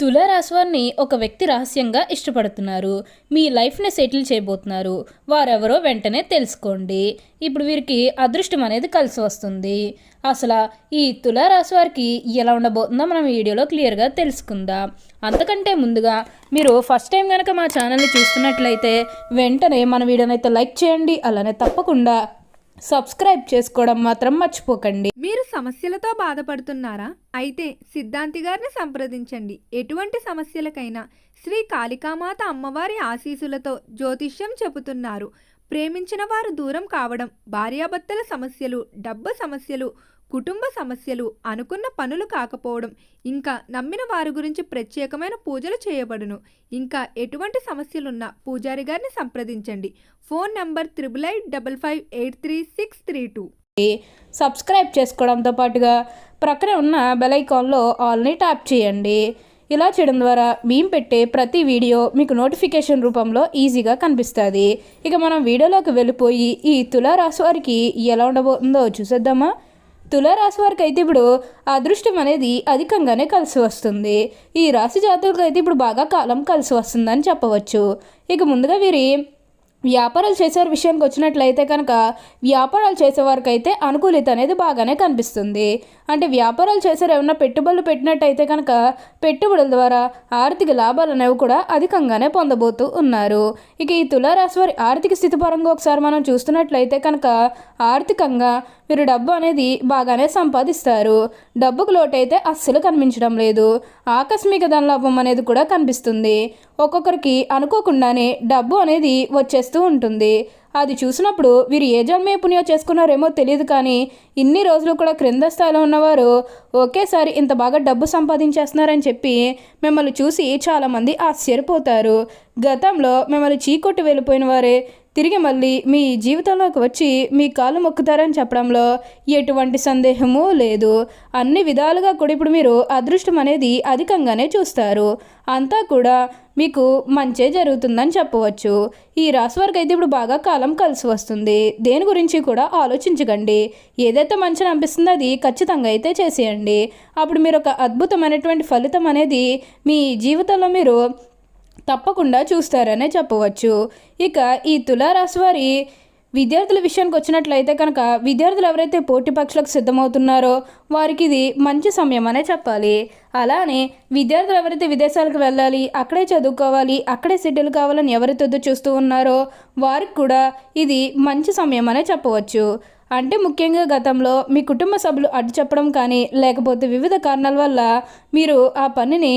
తులారాశివారిని ఒక వ్యక్తి రహస్యంగా ఇష్టపడుతున్నారు. మీ లైఫ్ని సెటిల్ చేయబోతున్నారు. వారెవరో వెంటనే తెలుసుకోండి. ఇప్పుడు వీరికి అదృష్టం అనేది కలిసి వస్తుంది. అసలు ఈ తులారాశి వారికి ఎలా ఉండబోతుందో మనం వీడియోలో క్లియర్గా తెలుసుకుందాం. అంతకంటే ముందుగా మీరు ఫస్ట్ టైం కనుక మా ఛానల్ని చూస్తున్నట్లయితే వెంటనే మన వీడియోనైతే అయితే లైక్ చేయండి. అలానే తప్పకుండా సబ్స్క్రైబ్ చేసుకోవడం మాత్రం మర్చిపోకండి. మీరు సమస్యలతో బాధపడుతున్నారా? అయితే సిద్ధాంతి గారిని సంప్రదించండి. ఎటువంటి సమస్యలకైనా శ్రీ కాళికామాత అమ్మవారి ఆశీసులతో జ్యోతిష్యం చెబుతున్నారు. ప్రేమించిన వారు దూరం కావడం భార్యాభర్తల సమస్యలు డబ్బు సమస్యలు కుటుంబ సమస్యలు అనుకున్న పనులు కాకపోవడం ఇంకా నమ్మిన వారి గురించి ప్రత్యేకమైన పూజలు చేయబడును. ఇంకా ఎటువంటి సమస్యలున్నా పూజారి గారిని సంప్రదించండి. Phone number triple eight double five eight three six three two. Subscribe చేసుకోవడంతో పాటుగా ప్రక్కన ఉన్న బెలైకాన్లో ఆల్ని ట్యాప్ చేయండి. ఇలా చేయడం ద్వారా మేము పెట్టే ప్రతి వీడియో మీకు నోటిఫికేషన్ రూపంలో ఈజీగా కనిపిస్తుంది. ఇక మనం వీడియోలోకి వెళ్ళిపోయి ఈ తులారాశి వారికి ఎలా ఉండబోతుందో చూసేద్దామా? తులారాశి వారికి అయితే ఇప్పుడు అదృష్టం అనేది అధికంగానే కలిసి వస్తుంది. ఈ రాశి జాతకులకు అయితే ఇప్పుడు బాగా కాలం కలిసి వస్తుందని చెప్పవచ్చు. ఇక ముందుగా వీరి వ్యాపారాలు చేసే విషయానికి వచ్చినట్లయితే కనుక వ్యాపారాలు చేసేవారికి అయితే అనుకూలిత అనేది బాగానే కనిపిస్తుంది. అంటే వ్యాపారాలు చేసే ఏమైనా పెట్టుబడులు పెట్టినట్టయితే కనుక పెట్టుబడుల ద్వారా ఆర్థిక లాభాలు అనేవి కూడా అధికంగానే పొందబోతూ ఉన్నారు. ఇక ఈ తులారాశి వారి ఆర్థిక స్థితి పరంగా ఒకసారి మనం చూస్తున్నట్లయితే కనుక ఆర్థికంగా వీరు డబ్బు అనేది బాగానే సంపాదిస్తారు. డబ్బుకు లోటైతే అస్సలు కనిపించడం లేదు. ఆకస్మిక ధనలాభం అనేది కూడా కనిపిస్తుంది. ఒక్కొక్కరికి అనుకోకుండానే డబ్బు అనేది చేస్తూ ఉంటుంది. అది చూసినప్పుడు వీరు ఏ జన్మే పుణ్యం చేసుకున్నారేమో తెలియదు కానీ ఇన్ని రోజులు కూడా క్రింద స్థాయిలో ఉన్నవారు ఒకేసారి ఇంత బాగా డబ్బు సంపాదించేస్తున్నారని చెప్పి మిమ్మల్ని చూసి చాలామంది ఆశ్చర్యపోతారు. గతంలో మిమ్మల్ని చీకొట్టి వెళ్ళిపోయిన వారే తిరిగి మళ్ళీ మీ జీవితంలోకి వచ్చి మీ కాలు మొక్కుతారని చెప్పడంలో ఎటువంటి సందేహము లేదు. అన్ని విధాలుగా కూడా ఇప్పుడు మీరు అదృష్టం అనేది అధికంగానే చూస్తారు. అంతా కూడా మీకు మంచే జరుగుతుందని చెప్పవచ్చు. ఈ రాశి వారికి అయితే ఇప్పుడు బాగా కాలం కలిసి వస్తుంది. దేని గురించి కూడా ఆలోచించకండి. ఏదైతే మంచిని అనిపిస్తుందో అది ఖచ్చితంగా అయితే చేసేయండి. అప్పుడు మీరు ఒక అద్భుతమైనటువంటి ఫలితం అనేది మీ జీవితంలో మీరు తప్పకుండా చూస్తారనే చెప్పవచ్చు. ఇక ఈ తులారాశి వారి విద్యార్థుల విషయానికి వచ్చినట్లయితే కనుక విద్యార్థులు ఎవరైతే పోటీ పక్షులకు సిద్ధమవుతున్నారో వారికి ఇది మంచి సమయం అనే చెప్పాలి. అలానే విద్యార్థులు ఎవరైతే విదేశాలకు వెళ్ళాలి అక్కడే చదువుకోవాలి అక్కడే సెటిల్ కావాలని ఎవరైతే చూస్తూ ఉన్నారో వారికి కూడా ఇది మంచి సమయం అనే చెప్పవచ్చు. అంటే ముఖ్యంగా గతంలో మీ కుటుంబ సభ్యులు అడ్డు చెప్పడం కానీ లేకపోతే వివిధ కారణాల వల్ల మీరు ఆ పనిని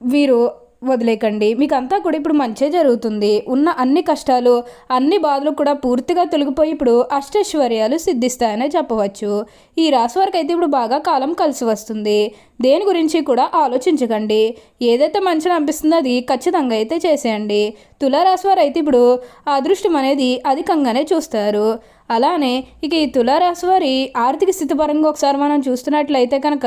వీరు వదిలేకండి. మీకు అంతా కూడా ఇప్పుడు మంచే జరుగుతుంది. ఉన్న అన్ని కష్టాలు అన్ని బాధలు కూడా పూర్తిగా తొలగిపోయి ఇప్పుడు అష్టైశ్వర్యాలు సిద్ధిస్తాయనే చెప్పవచ్చు. ఈ రాశి వారికి అయితే ఇప్పుడు బాగా కాలం కలిసి వస్తుంది. దేని గురించి కూడా ఆలోచించకండి. ఏదైతే మంచిగా అనిపిస్తుందో అది ఖచ్చితంగా అయితే చేసేయండి. తులారాశి వారు అయితే ఇప్పుడు అదృష్టం అనేది అధికంగానే చూస్తారు. అలానే ఇక ఈ తులారాశి వారి ఆర్థిక స్థితి పరంగా ఒకసారి మనం చూస్తున్నట్లయితే కనుక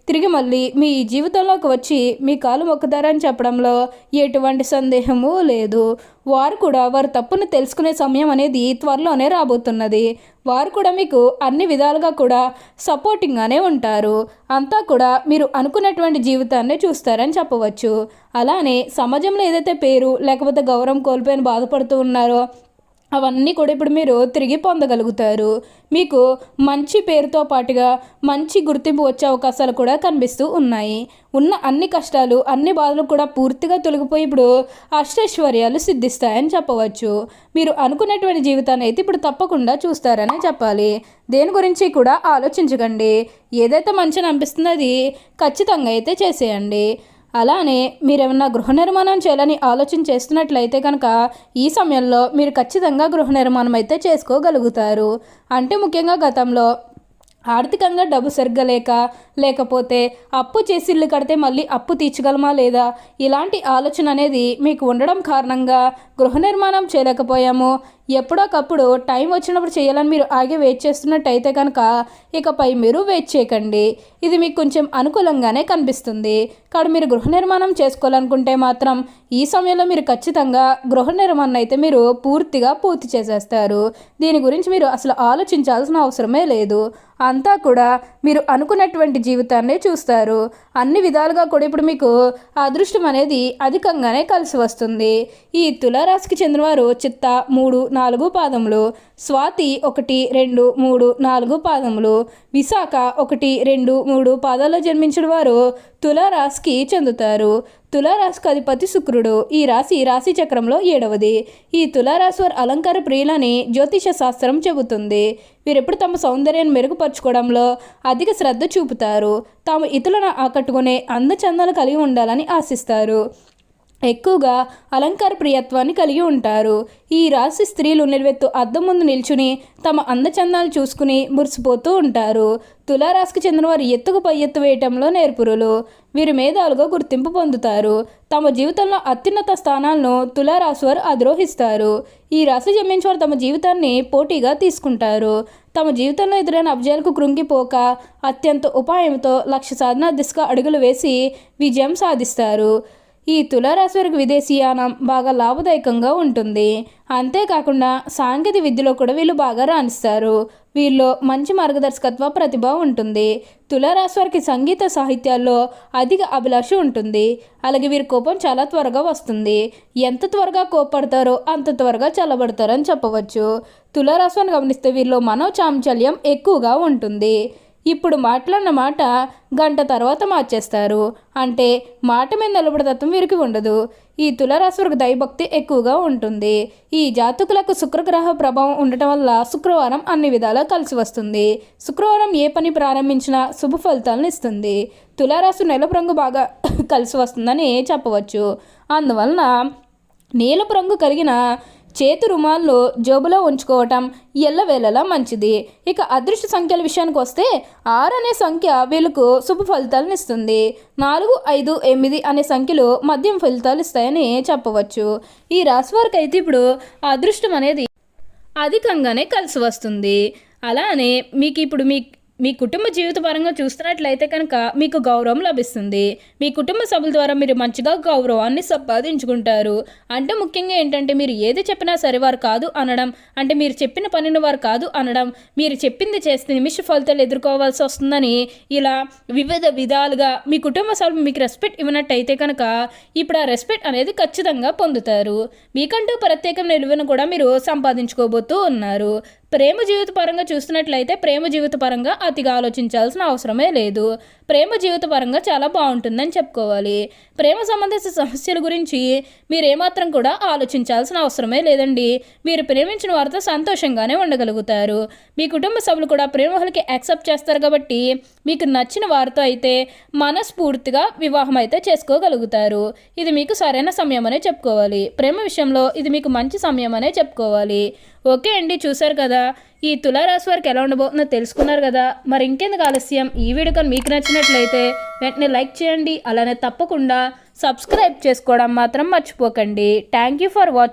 తిరిగి మళ్ళీ మీ జీవితంలోకి వచ్చి మీ కాలు మొక్కుతారని చెప్పడంలో ఎటువంటి సందేహము లేదు. వారు కూడా వారు తప్పును తెలుసుకునే సమయం అనేది త్వరలోనే రాబోతున్నది. వారు కూడా మీకు అన్ని విధాలుగా కూడా సపోర్టింగ్గానే ఉంటారు. అంతా కూడా మీరు అనుకున్నటువంటి జీవితాన్ని చూస్తారని చెప్పవచ్చు. అలానే సమాజంలో ఏదైతే పేరు లేకపోతే గౌరవం కోల్పోయిన బాధపడుతూ ఉన్నారో అవన్నీ కూడా ఇప్పుడు మీరు తిరిగి పొందగలుగుతారు. మీకు మంచి పేరుతో పాటుగా మంచి గుర్తింపు వచ్చే అవకాశాలు కూడా కనిపిస్తూ ఉన్నాయి. ఉన్న అన్ని కష్టాలు అన్ని బాధలు కూడా పూర్తిగా తొలగిపోయి ఇప్పుడు అష్టైశ్వర్యాలు సిద్ధిస్తాయని చెప్పవచ్చు. మీరు అనుకున్నటువంటి జీవితాన్ని అయితే ఇప్పుడు తప్పకుండా చూస్తారని చెప్పాలి. దేని గురించి కూడా ఆలోచించకండి. ఏదైతే మంచిని అనిపిస్తుందో అది ఖచ్చితంగా అయితే చేసేయండి. అలానే మీరేమన్నా గృహ నిర్మాణం చేయాలని ఆలోచన చేస్తున్నట్లయితే కనుక ఈ సమయంలో మీరు ఖచ్చితంగా గృహ నిర్మాణం అయితే చేసుకోగలుగుతారు. అంటే ముఖ్యంగా గతంలో ఆర్థికంగా డబ్బు సరిగ్గా లేక లేకపోతే అప్పు చేసి ఇల్లు కడితే మళ్ళీ అప్పు తీర్చగలమా లేదా? ఇలాంటి ఆలోచన అనేది మీకు ఉండడం కారణంగా గృహ నిర్మాణం చేయలేకపోయాము. ఎప్పుడోకప్పుడు టైం వచ్చినప్పుడు చేయాలని మీరు ఆగి వెయిట్ చేస్తున్నట్టయితే కనుక ఇకపై మీరు వెయిట్ చేయకండి. ఇది మీకు కొంచెం అనుకూలంగానే కనిపిస్తుంది. కాబట్టి మీరు గృహ నిర్మాణం చేసుకోవాలనుకుంటే మాత్రం ఈ సమయంలో మీరు ఖచ్చితంగా గృహ నిర్మాణం అయితే మీరు పూర్తిగా పూర్తి చేసేస్తారు. దీని గురించి మీరు అసలు ఆలోచించాల్సిన అవసరమే లేదు. అంతా కూడా మీరు అనుకున్నటువంటి జీవితాన్ని చూస్తారు. అన్ని విధాలుగా కూడా ఇప్పుడు మీకు అదృష్టం అనేది అధికంగానే కలిసి వస్తుంది. ఈ తులారాశికి చెందినవారు చిత్త మూడు నాలుగు పాదములు స్వాతి ఒకటి రెండు మూడు నాలుగు పాదములు విశాఖ ఒకటి రెండు మూడు పాదాల్లో జన్మించిన వారు తులారాశికి చెందుతారు. తులారాశికి అధిపతి శుక్రుడు ఈ రాశి రాశి చక్రంలో ఏడవది. ఈ తులారాశి వారి అలంకార ప్రియులని జ్యోతిష శాస్త్రం చెబుతుంది. వీరెప్పుడు తమ సౌందర్యాన్ని మెరుగుపరచుకోవడంలో అధిక శ్రద్ధ చూపుతారు. తాము ఇతరులను ఆకట్టుకునే అందచందాలు కలిగి ఉండాలని ఆశిస్తారు. ఎక్కువగా అలంకార ప్రియత్వాన్ని కలిగి ఉంటారు. ఈ రాశి స్త్రీలు నిలువెత్తు అద్దం ముందు నిల్చుని తమ అందచందాలు చూసుకుని మురిసిపోతూ ఉంటారు. తులారాశికి చెందిన వారు ఎత్తుకు పై ఎత్తు వేయటంలో నేర్పురులు. వీరు మేధాలుగా గుర్తింపు పొందుతారు. తమ జీవితంలో అత్యున్నత స్థానాలను తులారాశి వారు అధిరోహిస్తారు. ఈ రాశి జన్మించిన వారు తమ జీవితాన్ని పోటీగా తీసుకుంటారు. తమ జీవితంలో ఎదురైన అబ్జాలకు కృంగిపోక అత్యంత ఉపాయంతో లక్ష్య సాధన దిశగా అడుగులు వేసి విజయం సాధిస్తారు. ఈ తులారాశివారికి విదేశీయానం బాగా లాభదాయకంగా ఉంటుంది. అంతేకాకుండా సాంకేతిక విద్యలో కూడా వీళ్ళు బాగా రాణిస్తారు. వీళ్ళలో మంచి మార్గదర్శకత్వ ప్రతిభ ఉంటుంది. తులారాశి వారికి సంగీత సాహిత్యాల్లో అధిక అభిలాష ఉంటుంది. అలాగే వీరి కోపం చాలా త్వరగా వస్తుంది. ఎంత త్వరగా కోపడతారో అంత త్వరగా చల్లబడతారని చెప్పవచ్చు. తులారాశి వారిని గమనిస్తే వీరిలో మనో చాంచల్యం ఎక్కువగా ఉంటుంది. ఇప్పుడు మాట్లాడిన మాట గంట తర్వాత మార్చేస్తారు. అంటే మాట మీద నిలబడి తత్వం వీరికి ఉండదు. ఈ తులారాశి దైభక్తి ఎక్కువగా ఉంటుంది. ఈ జాతకులకు శుక్రగ్రహ ప్రభావం ఉండటం వల్ల శుక్రవారం అన్ని విధాలా కలిసి వస్తుంది. శుక్రవారం ఏ పని ప్రారంభించినా శుభ ఫలితాలను ఇస్తుంది. తులారాశి నెలపు రంగు బాగా కలిసి వస్తుందని చెప్పవచ్చు. అందువలన నీలపు రంగు కలిగిన చేతి రుమాల్లో జోబులో ఉంచుకోవటం ఎల్లవేళలా మంచిది. ఇక అదృష్ట సంఖ్యల విషయానికి వస్తే ఆరు అనే సంఖ్య వీళ్ళకు శుభ ఫలితాలను ఇస్తుంది. నాలుగు ఐదు ఎనిమిది అనే సంఖ్యలు మద్యం ఫలితాలు ఇస్తాయని చెప్పవచ్చు. ఈ రాశి వారికి అయితే ఇప్పుడు అదృష్టం అనేది అధికంగానే కలిసి వస్తుంది. అలానే మీకు ఇప్పుడు మీ మీ కుటుంబ జీవిత పరంగా చూస్తున్నట్లయితే కనుక మీకు గౌరవం లభిస్తుంది. మీ కుటుంబ సభ్యుల ద్వారా మీరు మంచిగా గౌరవాన్ని సంపాదించుకుంటారు. అంటే ముఖ్యంగా ఏంటంటే మీరు ఏది చెప్పినా సరే వారు కాదు అనడం అంటే మీరు చెప్పిన పనిని వారు కాదు అనడం మీరు చెప్పింది చేస్తే నిమిష ఫలితాలు ఎదుర్కోవాల్సి వస్తుందని ఇలా వివిధ విధాలుగా మీ కుటుంబ సభ్యులు మీకు రెస్పెక్ట్ ఇవ్వనట్టయితే కనుక ఇప్పుడు ఆ రెస్పెక్ట్ అనేది ఖచ్చితంగా పొందుతారు. మీకంటూ ప్రత్యేకమైన నిలువను కూడా మీరు సంపాదించుకోబోతూ ఉన్నారు. ప్రేమ జీవిత పరంగా చూస్తున్నట్లయితే ప్రేమ జీవిత పరంగా అతిగా ఆలోచించాల్సిన అవసరమే లేదు. ప్రేమ జీవిత పరంగా చాలా బాగుంటుందని చెప్పుకోవాలి. ప్రేమ సంబంధిత సమస్యల గురించి మీరు ఏమాత్రం కూడా ఆలోచించాల్సిన అవసరమే లేదండి. మీరు ప్రేమించిన వారితో సంతోషంగానే ఉండగలుగుతారు. మీ కుటుంబ సభ్యులు కూడా ప్రేమహులకి యాక్సెప్ట్ చేస్తారు కాబట్టి మీకు నచ్చిన వారితో అయితే మనస్ఫూర్తిగా వివాహం అయితే చేసుకోగలుగుతారు. ఇది మీకు సరైన సమయం అనే చెప్పుకోవాలి. ప్రేమ విషయంలో ఇది మీకు మంచి సమయం అనే చెప్పుకోవాలి. ఓకే అండి చూసారు కదా? ఈ తులారాశి వారికి ఎలా ఉండబోతుందో తెలుసుకున్నారు కదా? మరి ఇంకెందుకు ఆలస్యం? ఈ వీడియో కానీ మీకు నచ్చినట్లయితే వెంటనే లైక్ చేయండి. అలానే తప్పకుండా సబ్స్క్రైబ్ చేసుకోవడం మాత్రం మర్చిపోకండి. Thank you for watching